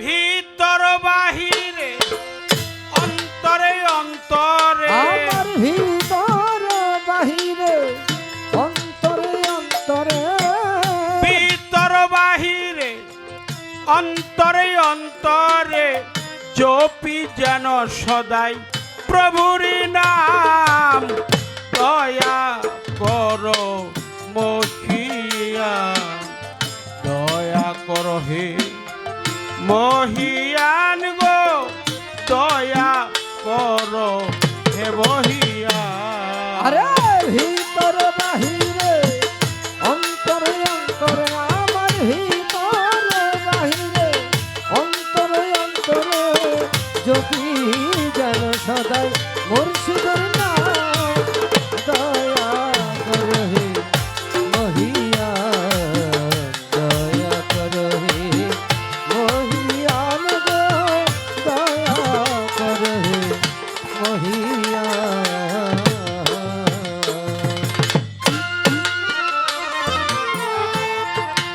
ভিতর বাহিরে অন্তরে অন্তরে। আমার ভিতর বাহিরে অন্তরে অন্তরে। ভিতর বাহিরে অন্তরে অন্তরে। জপি যেন সদাই প্রভুর নাম দয়া করো মহিয়া দয়া করো হে মহিয়ান গো দয়া করো হে মহিয়া আরে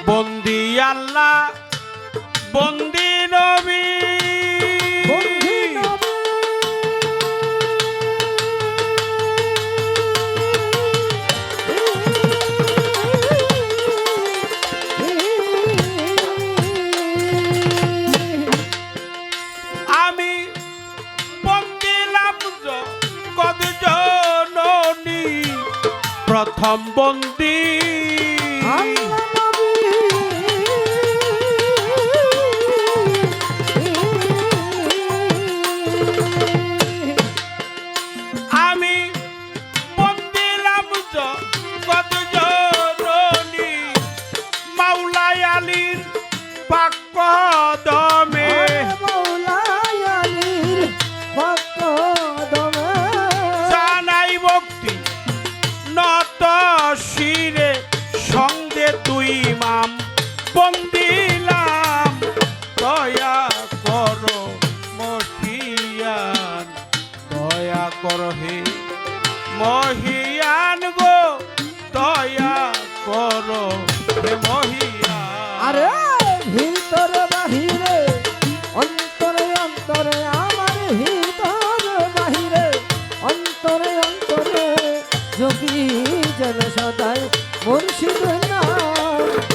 বন্দি আল্লাহ বন্দি নবী। বন্ধি নবী। আমি বন্দিলাম কদ জননী প্রথম বন্দি করো হে মহিয়ান গো, দয়া করো। হে মহিয়ান। আরে ভিতরে বাহিরে, অন্তরে অন্তরে, আমার ভিতরে বাহিরে। অন্তরে অন্তরে, যোগী জন সদাই মুর্শিদ নাম।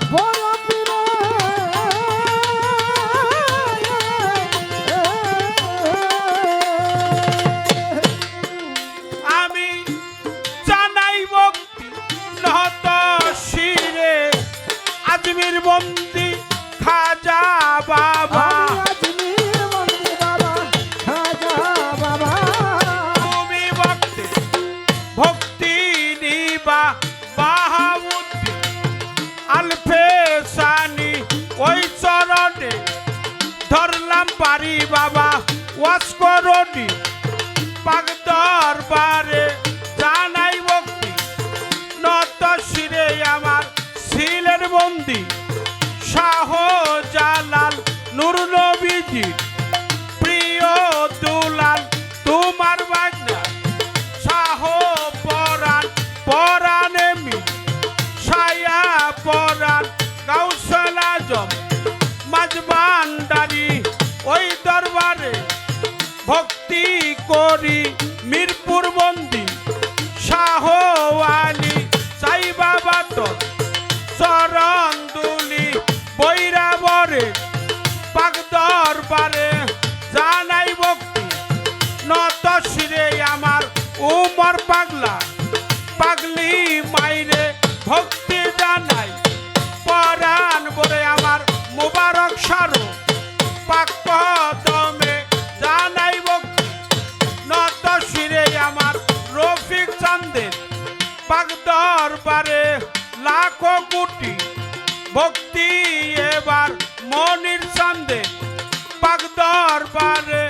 বাবা ওয়াস করনি পাক দরবারে মুবারক সারু পাক পদমে জানাই ভক্তি নত শিরে আমার রফিক চান্দের। পাক দরবারে লাখো কোটি ভক্তি এবার মনির চান্দে পাক দরবারে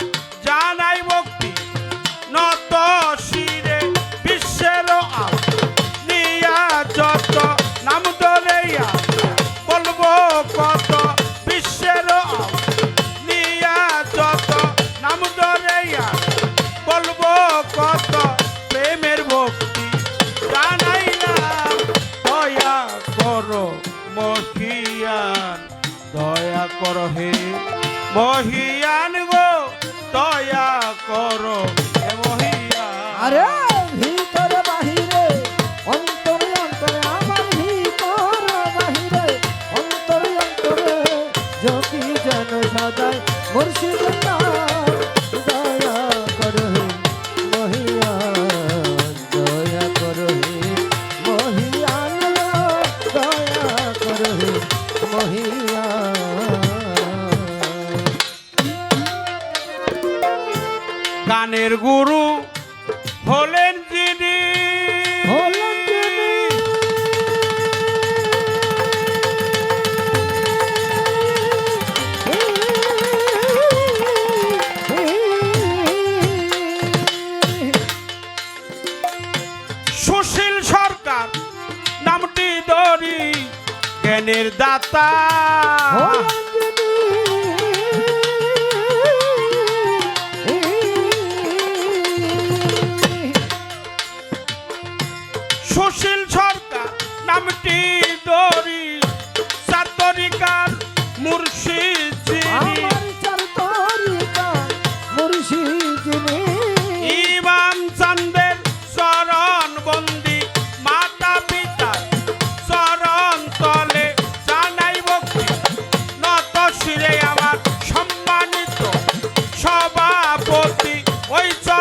Ricardo. 欢迎张。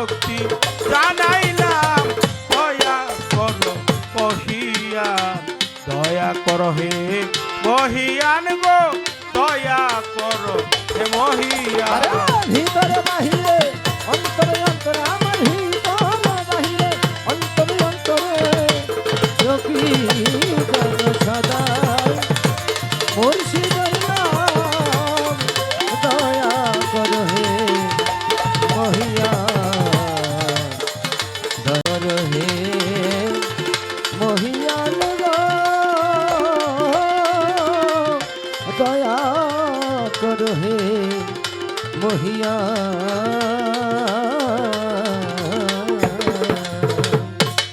ভক্তি জানাইলাম, দয়া কর কহিয়ান দয়া কর হে মহিয়ান গো, দয়া কর হে মহিয়ান ভিতরে বাহিরে।